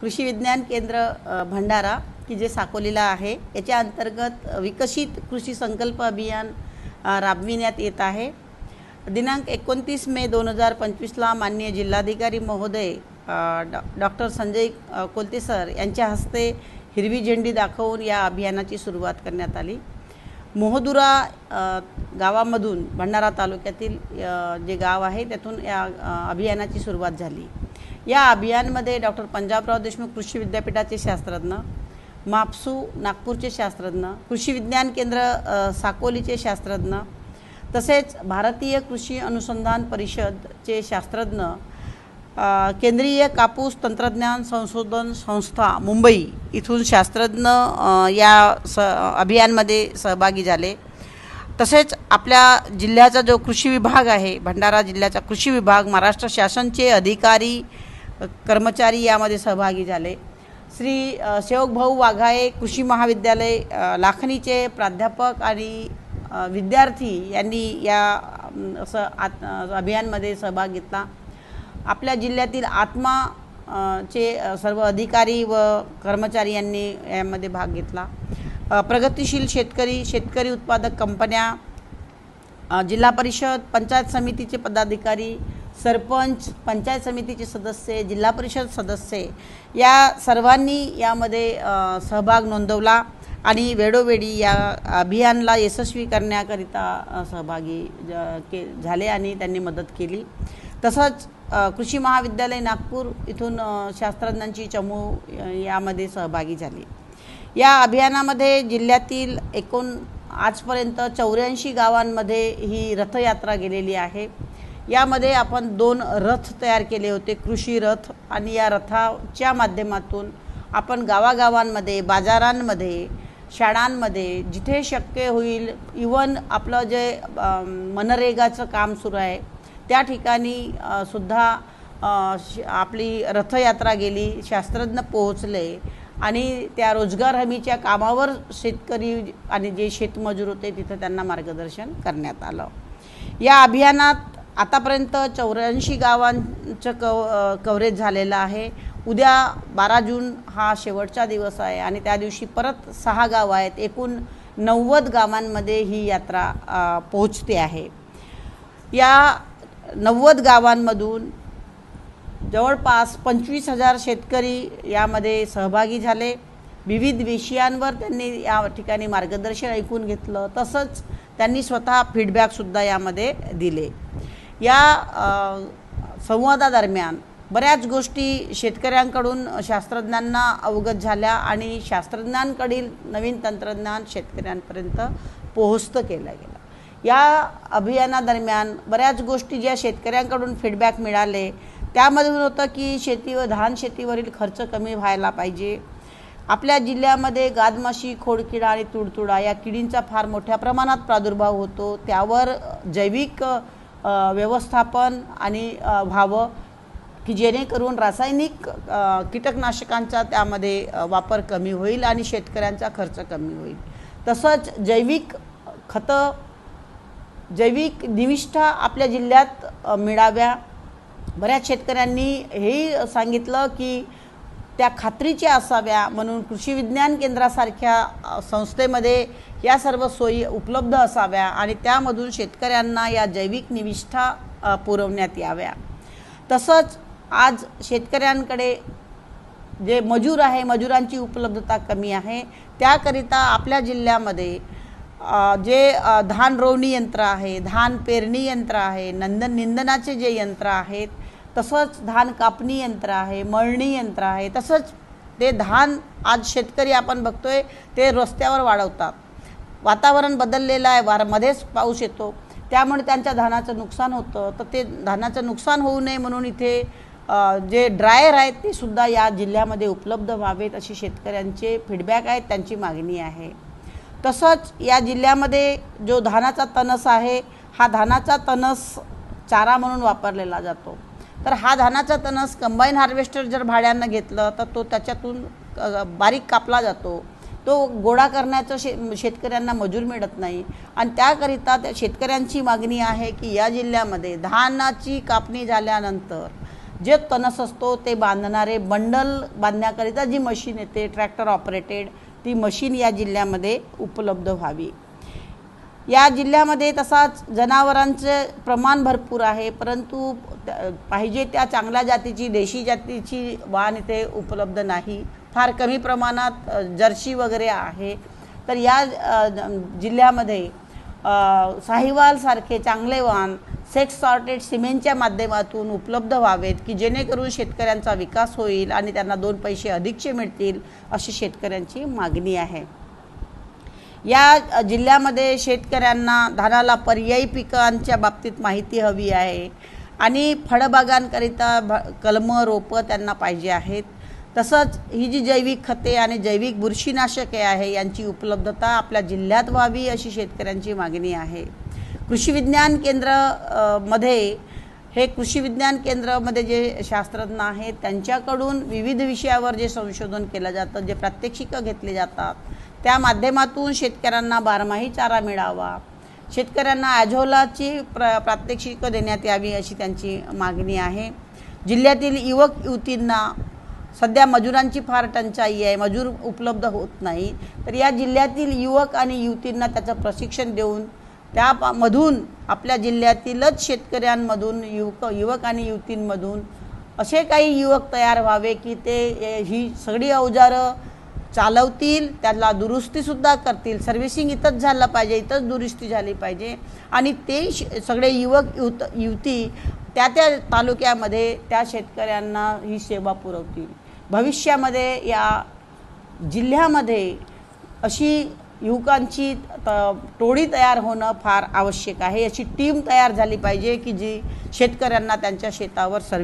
कृषी विज्ञान केंद्र भंडारा की जे साकोलीला आहे. याच्या अंतर्गत विकसित कृषी संकल्प अभियान राबविण्यात येत आहे. दिनांक एकोणतीस मे दोन हजार पंचवीसला माननीय जिल्हाधिकारी महोदय Dr doctor Sanjay Kolte sir यांच्या हस्ते हिरवी झेंडी दाखवून या अभियानाची सुरुवात करण्यात आली. मोहदुरा गावामधून भंडारा तालुक्यातील जे गाव आहे त्यातून या अभियानाची सुरुवात झाली. या अभियानमध्ये डॉक्टर पंजाबराव देशमुख कृषी विद्यापीठाचे शास्त्रज्ञ मापसू नागपूरचे शास्त्रज्ञ कृषी विज्ञान केंद्र साकोलीचे शास्त्रज्ञ तसेच भारतीय कृषी अनुसंधान परिषदचे शास्त्रज्ञ केंद्रीय कापूस तंत्रज्ञान संशोधन संस्था मुंबई इथून शास्त्रज्ञ या स अभियानमध्ये सहभागी झाले. तसेच आपल्या जिल्ह्याचा जो कृषी विभाग आहे भंडारा जिल्ह्याचा कृषी विभाग महाराष्ट्र शासनचे अधिकारी कर्मचारी यामध्ये सहभागी झाले. श्री अ, शेवकभाऊ वाघाळे कृषी महाविद्यालय लाखणीचे प्राध्यापक आणि विद्यार्थी यांनी या असं आत अभियानमध्ये सहभाग घेतला. आपल्या जिल्ह्यातील आत्मा चे सर्व अधिकारी व कर्मचारी यांनी यामध्ये भाग घेतला. प्रगतिशील शेतकरी शेतकरी उत्पादक कंपन्या जिल्हा परिषद पंचायत समितीचे पदाधिकारी सरपंच पंचायत समितीचे सदस्य जिल्हा परिषद सदस्य या सर्वांनी यामध्ये सहभाग नोंदवला आणि वेळोवेळी या अभियानला यशस्वी करण्याकरिता सहभागी ज- के झाले आणि त्यांनी मदत केली. तसंच कृषी महाविद्यालय नागपूर इथून शास्त्रज्ञांची चमू यामध्ये सहभागी झाली. या अभियानामध्ये जिल्ह्यातील एकूण आजपर्यंत चौऱ्याऐंशी गावांमध्ये ही रथयात्रा गेलेली आहे. यामध्ये आपण दोन रथ तयार केले होते कृषी रथ. आणि या रथाच्या माध्यमातून आपण गावागावांमध्ये बाजारांमध्ये शाळांमध्ये जिथे शक्य होईल इवन आपलं जे मनरेगाचं काम सुरू आहे त्या ठिकाणी सुद्धा श- आपली रथयात्रा गेली शास्त्रज्ञ पोहोचले. आणि त्या रोजगार हमीच्या कामावर शेतकरी आणि जे शेतमजूर होते तिथं त्यांना मार्गदर्शन करण्यात आलं. या अभियानात आतापर्यंत चौऱ्याऐंशी गावांचं कव कव्हरेज झालेलं आहे. उद्या बारा जून हा शेवटचा दिवस आहे आणि त्या दिवशी परत सहा गावं आहेत. एकूण नव्वद गावांमध्ये ही यात्रा पोहोचते आहे. या नव्वद गावांमधून जवळपास पंचवीस हजार शेतकरी यामध्ये सहभागी झाले. विविध विषयांवर त्यांनी या ठिकाणी मार्गदर्शन ऐकून घेतलं. तसंच त्यांनी स्वतः फीडबॅकसुद्धा यामध्ये दिले. या संवादादरम्यान बऱ्याच गोष्टी शेतकऱ्यांकडून शास्त्रज्ञांना अवगत झाल्या आणि शास्त्रज्ञांकडील नवीन तंत्रज्ञान शेतकऱ्यांपर्यंत पोहोचतं केलं गेलं. या अभियानादरम्यान बऱ्याच गोष्टी ज्या शेतकऱ्यांकडून फीडबॅक मिळाले त्यामधून होतं की शेती व धान शेतीवरील खर्च कमी व्हायला पाहिजे. आपल्या जिल्ह्यामध्ये गादमाशी खोडकिडा आणि तुडतुडा या किडींचा फार मोठ्या प्रमाणात प्रादुर्भाव होतो. त्यावर जैविक व्यवस्थापन आणि व्हावं की जेणेकरून रासायनिक कीटकनाशकांचा त्यामध्ये वापर कमी होईल आणि शेतकऱ्यांचा खर्च कमी होईल. तसंच जैविक खतं जैविक निविष्ठा आपल्या जिल्ह्यात मिळाव्या. बऱ्याच शेतकऱ्यांनी हेही सांगितलं की त्या खात्रीच्या असाव्या म्हणून कृषी विज्ञान केंद्रासारख्या संस्थेमध्ये या सर्व सोयी उपलब्ध असाव्या आणि त्यामधून शेतकऱ्यांना या जैविक निविष्ठा पुरवण्यात याव्या. तसंच आज शेतकऱ्यांकडे जे मजूर आहे मजुरांची उपलब्धता कमी आहे त्याकरिता आपल्या जिल्ह्यामध्ये जे धान रोवणी यंत्र आहे धान पेरणी यंत्र आहे नंदन निंदनाचे जे यंत्र आहेत तसंच धान कापणी यंत्र आहे मळणी यंत्र आहे तसंच ते धान आज शेतकरी आपण बघतोय ते रस्त्यावर वाढवतात. वातावरण बदललेलं आहे वार मध्येच पाऊस येतो. त्यामुळे त्यांच्या धानाचं नुकसान होतं. तर ते धानाचं नुकसान होऊ नये म्हणून इथे जे ड्रायर आहेत ते सुद्धा या जिल्ह्यामध्ये उपलब्ध व्हावेत अशी शेतकऱ्यांचे फीडबॅक आहेत त्यांची मागणी आहे. तसंच या जिल्ह्यामध्ये जो धानाचा तणस आहे हा धानाचा तणस चारा म्हणून वापरलेला जातो. तर हा धानाचा तणस कंबाईन हार्वेस्टर जर भाड्यानं घेतलं तर तो त्याच्यातून बारीक कापला जातो. तो गोळा करण्याचं शे शेतकऱ्यांना मजूर मिळत नाही. आणि त्याकरिता त्या शेतकऱ्यांची मागणी आहे की या जिल्ह्यामध्ये धानाची कापणी झाल्यानंतर जे तणस असतो ते बांधणारे बंडल बांधण्याकरिता जी मशीन येते ट्रॅक्टर ऑपरेटेड ती मशीन या जिल्ह्यामध्ये उपलब्ध व्हावी. या जिल्ह्यामध्ये तसाच जनावरांचे प्रमाण भरपूर आहे परंतु पाहिजे त्या चांगल्या जातीची देशी जातीची वाण इथे उपलब्ध नाही. फार कमी प्रमाणात जर्सी वगैरे आहे. तर या जिल्ह्यामध्ये साहिवालसारखे चांगले वाण सेक्स सॉर्टेड सिमेंटच्या माध्यमातून उपलब्ध व्हावेत की जेणेकरून शेतकऱ्यांचा विकास होईल आणि त्यांना दोन पैसे अधिकचे मिळतील अशी शेतकऱ्यांची मागणी आहे. या जिल्ह्यामध्ये शेतकऱ्यांना धानाला पर्यायी पिकांच्या बाबतीत माहिती हवी आहे आणि फळबागांकरिता भ कलमं रोपं त्यांना पाहिजे आहेत. तसंच ही जी जैविक खते आणि जैविक बुरशीनाशके आहे यांची उपलब्धता आपल्या जिल्ह्यात व्हावी अशी शेतकऱ्यांची मागणी आहे. कृषी विज्ञान केंद्रमध्ये हे कृषी विज्ञान केंद्रामध्ये जे शास्त्रज्ञ आहेत त्यांच्याकडून विविध विषयावर जे संशोधन केलं जातं जे प्रात्यक्षिकं घेतली जातात त्या माध्यमातून शेतकऱ्यांना बारमाही चारा मिळावा. शेतकऱ्यांना ॲझोलाची प्र प्रात्यक्षिकं देण्यात यावी अशी त्यांची मागणी आहे. जिल्ह्यातील युवक युवतींना सध्या मजुरांची फार टंचाई आहे मजूर उपलब्ध होत नाही. तर या जिल्ह्यातील युवक आणि युवतींना त्याचं प्रशिक्षण देऊन त्या मधून आपल्या जिल्ह्यातीलच शेतकऱ्यांमधून युवक युवक आणि युवतींमधून असे काही युवक तयार व्हावे की ते ही सगळी अवजारं चालवतील त्याला दुरुस्तीसुद्धा करतील. सर्व्हिसिंग इथंच झालं पाहिजे इथंच दुरुस्ती झाली पाहिजे. आणि ते सगळे युवक युवत युवती त्या त्या तालुक्यामध्ये त्या शेतकऱ्यांना ही सेवा पुरवतील. भविष्यामध्ये या जिल्ह्यामध्ये अशी युवकांची त टोळी तयार होणं फार आवश्यक आहे. अशी टीम तयार झाली पाहिजे की जी शेतकऱ्यांना त्यांच्या शेतावर सर्व